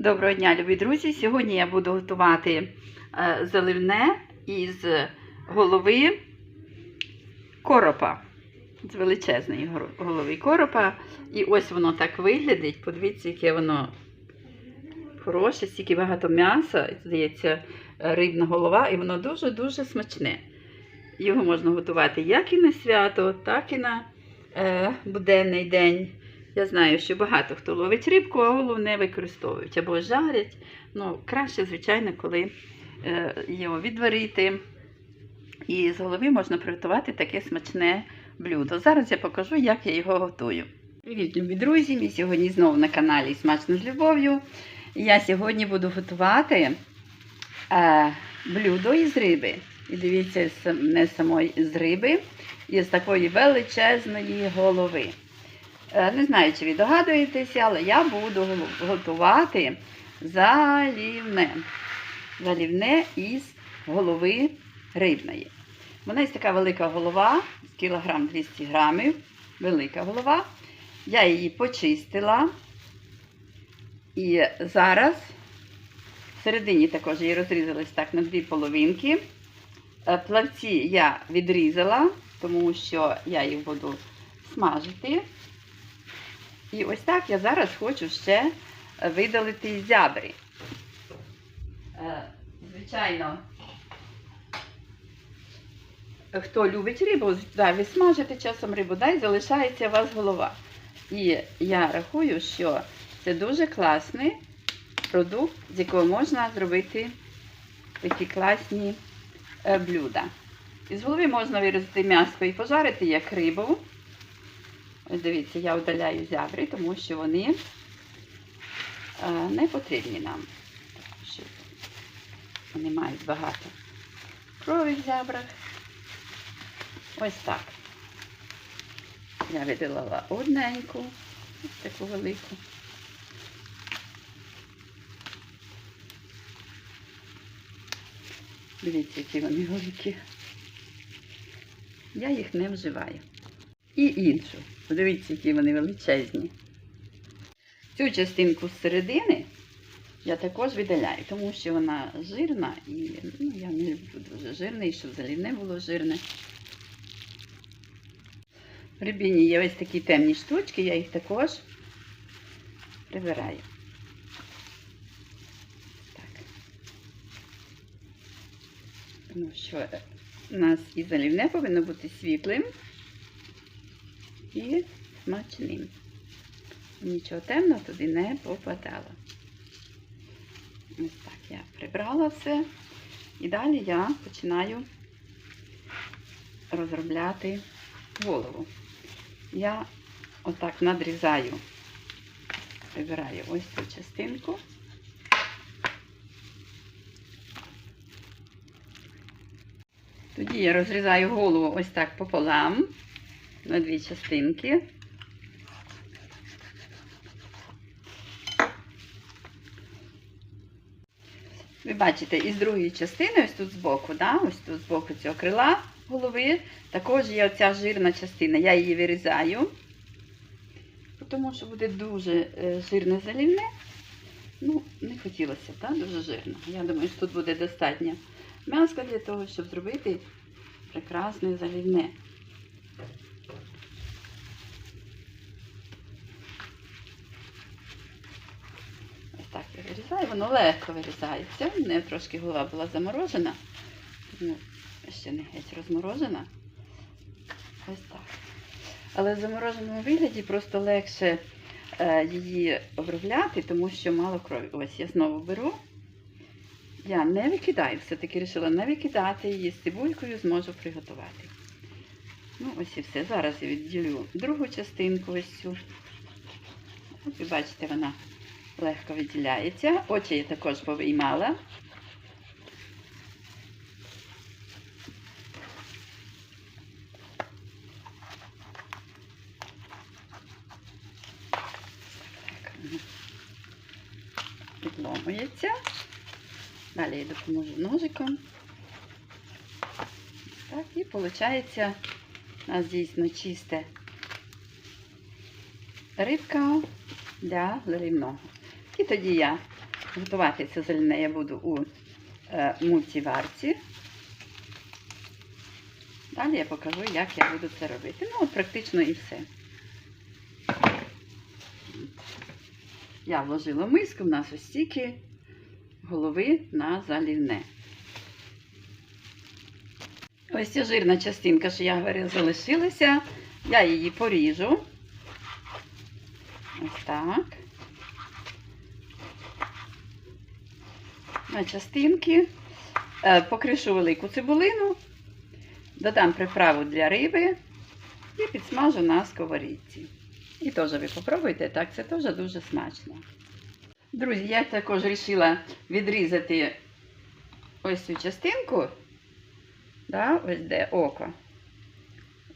Доброго дня, любі друзі! Сьогодні я буду готувати е, заливне із голови коропа. З величезної голови коропа. І ось воно так виглядить. Подивіться, яке воно хороше, стільки багато м'яса, здається, рибна голова, і воно дуже-дуже смачне. Його можна готувати як і на свято, так і на е, буденний день. Я знаю, що багато хто ловить рибку, а голову не використовують або жарять. Ну, краще, звичайно, коли е, його відварити. І з голови можна приготувати таке смачне блюдо. Зараз я покажу, як я його готую. Привіт, любі друзі! Ми сьогодні знову на каналі Смачно з любов'ю. Я сьогодні буду готувати е, блюдо із риби. І дивіться, не самої з риби, із такої величезної голови. Е, Не знаю, чи ви догадуєтеся, але я буду готувати залівне. Залівне із голови рибної. Мене є така велика голова, кілограм 200 грамів, велика голова. Я її почистила. І зараз всередині також її розрізалась так на дві половинки. Е, Плавці я відрізала, тому що я їх буду смажити. І ось так я зараз хочу ще видалити зябри. Е, Звичайно, хто любить рибу, да, ви смажите часом рибу, да, і залишається у вас голова. І я рахую, що це дуже класний продукт, з якого можна зробити такі класні е, блюда. Із голови можна вирізати м'ясо і пожарити як рибу. Ось дивіться, я удаляю зябри, тому що вони е, не потрібні нам. Вони мають багато крові в зябрах. Ось так. Я виділила одненьку, ось таку велику. Дивіться, які вони великі. Я їх не вживаю. І іншу. Подивіться, які вони величезні. Цю частинку з середини я також видаляю, тому що вона жирна і ну, я не люблю дуже жирне, і щоб взагалі не було жирне. В рибіні є ось такі темні штучки, я їх також прибираю. Так. Тому що у нас і залівне повинно бути світлим і смачним. Нічого темного туди не попадало. Ось так я прибрала все. І далі я починаю розробляти голову. Я отак надрізаю, прибираю ось цю частинку. Тоді я розрізаю голову ось так пополам на дві частинки. Ви бачите, із другої частини, ось тут збоку, да, ось тут збоку цього крила голови, також є оця жирна частина. Я її вирізаю, тому що буде дуже е, жирне залівне. Ну, не хотілося, так, дуже жирно. Я думаю, що тут буде достатньо м'яска для того, щоб зробити прекрасне залівне. Ось так я вирізаю, воно легко вирізається. У мене трошки голова була заморожена, тому ще не геть розморожена. Ось так. Але в замороженому вигляді просто легше е, її обробляти, тому що мало крові. Ось я знову беру. Я не викидаю, все-таки вирішила не викидати її з цибулькою, зможу приготувати. Ну, ось і все. Зараз я відділю другу частинку ось цю. От ви бачите, вона легко відділяється. Очі я також повиймала. Підломується. Далі я допоможу ножиком. Так, і виходить у нас дійсно чисте рибка для заливного. І тоді я Готувати це зелене я буду у е, мультиварці. Далі я покажу, як я буду це робити. Ну, от практично і все. Я вложила миску, в нас ось стільки голови на залівне. Ось ця жирна частинка, що я говорила, залишилася. Я її поріжу. Ось так. На частинки. Е, Покришу велику цибулину, додам приправу для риби і підсмажу на сковорідці. І теж ви попробуйте, так, це теж дуже смачно. Друзі, я також вирішила відрізати ось цю частинку. Да, ось де око.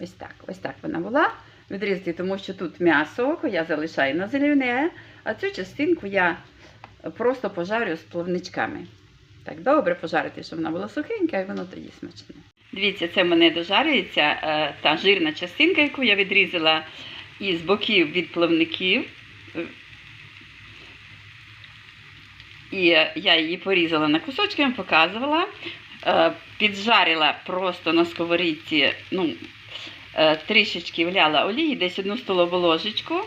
Ось так, ось так вона була. Відрізати, тому що тут м'ясо око я залишаю на зелене, а цю частинку я просто пожарю з плавничками. Так, добре пожарити, щоб вона була сухенька, і воно тоді смачне. Дивіться, це в мене дожарюється е, та жирна частинка, яку я відрізала із боків від плавників. І я її порізала на кусочки, показувала. Е, Піджарила просто на сковорідці, ну, е, трішечки вляла олії, десь одну столову ложечку.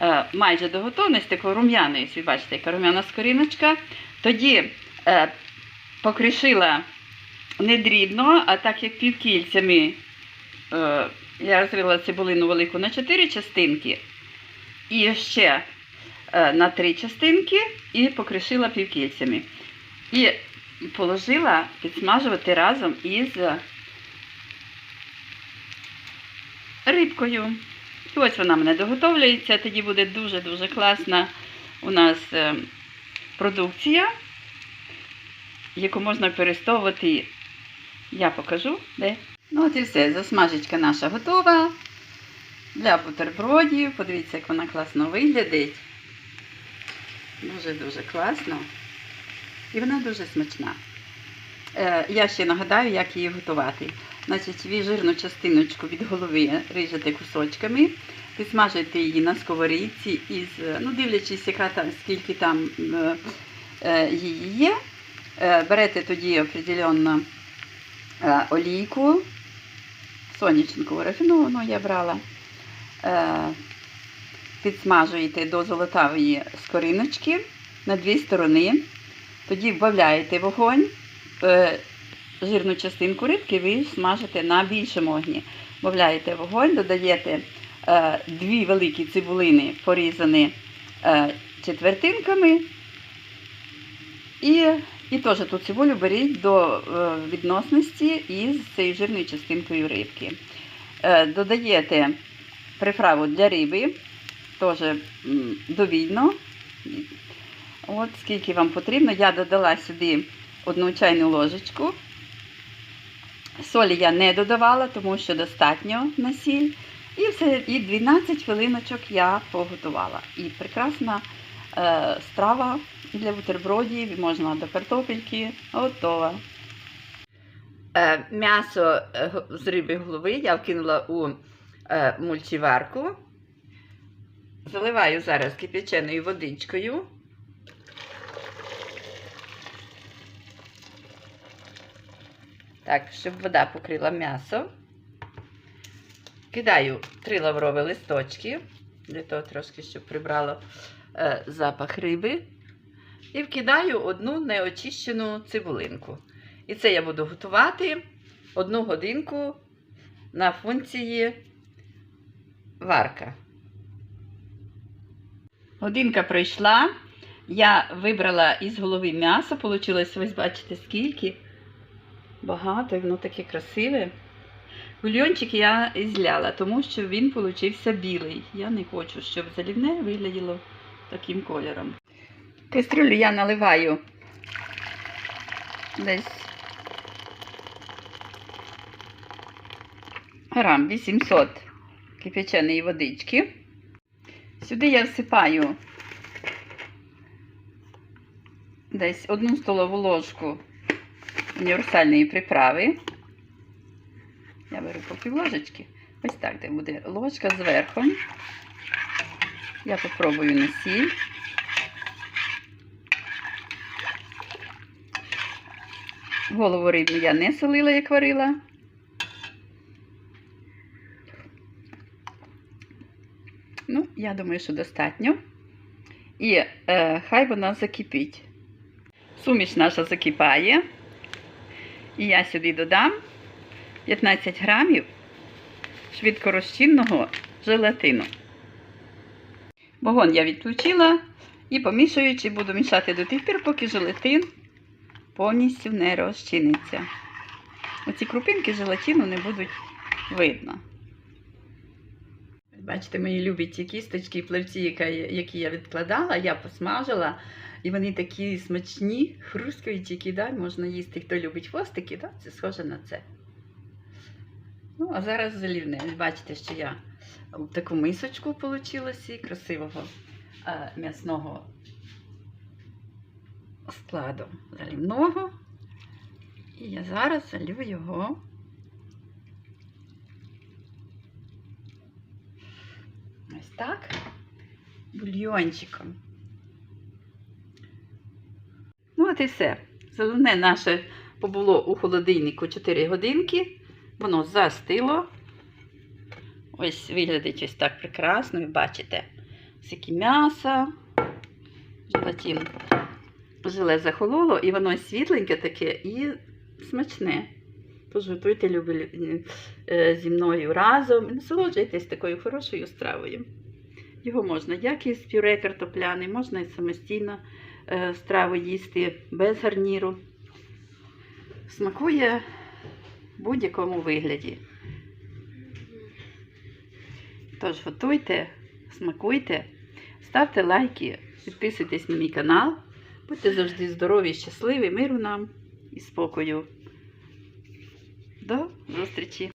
Е, Майже до готовності, такої рум'яної, бачите, яка рум'яна скоріночка. Тоді е, покришила не дрібно, а так як півкільцями. Е, я розрила цибулину велику на 4 частинки. І ще на 3 частинки і покришила півкільцями. І положила підсмажувати разом із рибкою. І ось вона мене доготовлюється, тоді буде дуже-дуже класна у нас е, продукція, яку можна використовувати. Я покажу, де. Ну от і все, засмажечка наша готова. Для бутербродів. Подивіться, як вона класно виглядить. Дуже-дуже класно. І вона дуже смачна. Е, я ще нагадаю, як її готувати. Значить, ви жирну частиночку від голови ріжете кусочками, підсмажуєте її на сковорідці із, ну, дивлячись, яка там, скільки там е, е, її є. Е, берете тоді определенно олійку, сонячникову рафіновану я брала. Підсмажуєте до золотавої скориночки на дві сторони. Тоді вбавляєте вогонь, жирну частинку рибки ви смажите на більшому огні. Вбавляєте вогонь, додаєте е, дві великі цибулини, порізані е, четвертинками. І, і теж ту цибулю беріть до е, відносності із цією жирною частинкою рибки. Е, додаєте приправу для риби, теж довільно. От скільки вам потрібно. Я додала сюди одну чайну ложечку. Солі я не додавала, тому що достатньо на сіль. І все, і 12 хвилиночок я поготувала. І прекрасна е, страва для бутербродів, можна до картопельки, готова. Е, м'ясо е, з риби голови я вкинула у е, мульчиварку. Заливаю зараз кип'яченою водичкою. Так, щоб вода покрила м'ясо. Кидаю три лаврові листочки, для того трошки, щоб прибрало е, запах риби. І вкидаю одну неочищену цибулинку. І це я буду готувати одну годинку на функції варка. Годинка пройшла. Я вибрала із голови м'ясо, Получилось, ось бачите, скільки. Багато, і воно таке красиве. Бульйончик я зляла, тому що він получився білий. Я не хочу, щоб залівне вигляділо таким кольором. Кастрюлю я наливаю десь грам 800 кип'яченої водички. Сюди я всипаю десь одну столову ложку універсальної приправи. Я беру по пів ложечки. Ось так, де буде ложка зверху. Я попробую на сіль. Голову рибну я не солила, як варила. Ну, я думаю, що достатньо. І е, хай вона закипить. Суміш наша закипає. І я сюди додам 15 грамів швидкорозчинного желатину. Вогонь я відключила і помішуючи, буду мішати до тих пір, поки желатин повністю не розчиниться. Оці крупинки желатину не будуть видно. Бачите, мої любі ці кісточки і плавці, яка- які я відкладала, я посмажила. І вони такі смачні, хрусткаючі, кидай, можна їсти. Хто любить хвостики, так? це схоже на це. Ну, а зараз залівне. Бачите, що я таку мисочку вийшло красивого е, м'ясного складу залівного. І я зараз залю його. Ось так. Бульйончиком. Ну, от і все. Зелене наше побуло у холодильнику 4 годинки. Воно застило. Ось виглядить ось так прекрасно, ви бачите. Скільки м'яса, желатин. Желе захололо, і воно світленьке таке і смачне. Тож готуйте е, зі мною разом насолоджуйтесь такою хорошою стравою. Його можна як із пюре картопляне, можна і самостійно е, страву їсти без гарніру. Смакує в будь-якому вигляді. Тож готуйте, смакуйте, ставте лайки, підписуйтесь на мій канал. Будьте завжди здорові, щасливі, миру нам і спокою. До зустрічі!